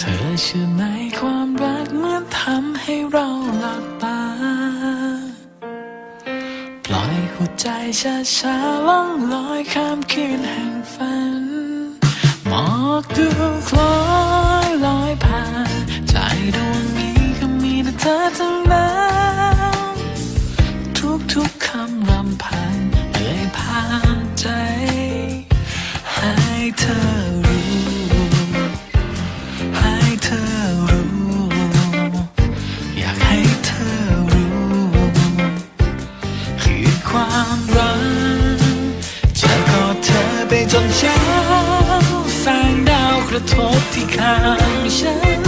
เธอเชื่อไหมความรักเหมือนทำให้เราหลับตา ปล่อยหัวใจช้าช้าๆล่องลอยข้ามคืนแห่งฝัน หมอกดูคล้อยลอยผ่าน ใจดวงนี้ก็มีแต่เธอเท่านั้น ความรักจะกอดเธอไปจนเช้าแสงดาวกระทบที่ข้างฉัน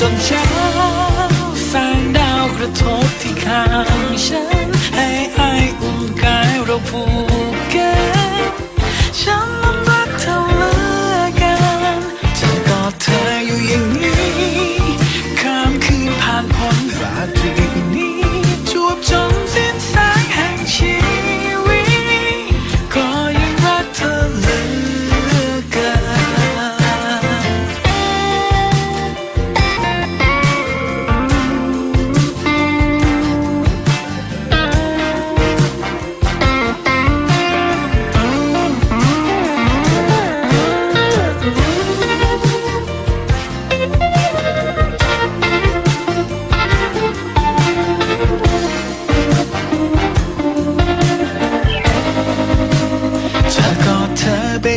จนเช้าแสงดาวกระทบที่ข้างฉัน ให้ไออุ่นกายเราผูกกันฉันนั้นรักเธอเหลือกันจะกอดเธออยู่อย่างนี้ข้ามคืนผ่านพ้นราตรี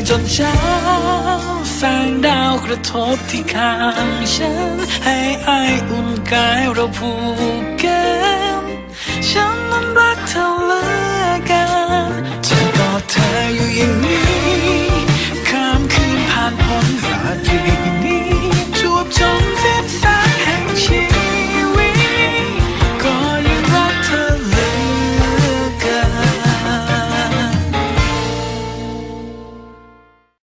จนเช้าแสงดาวกระทบที่ข้างฉัน ให้ไออุ่นกายเราผูกกันฉันนั้นรักเธอเลย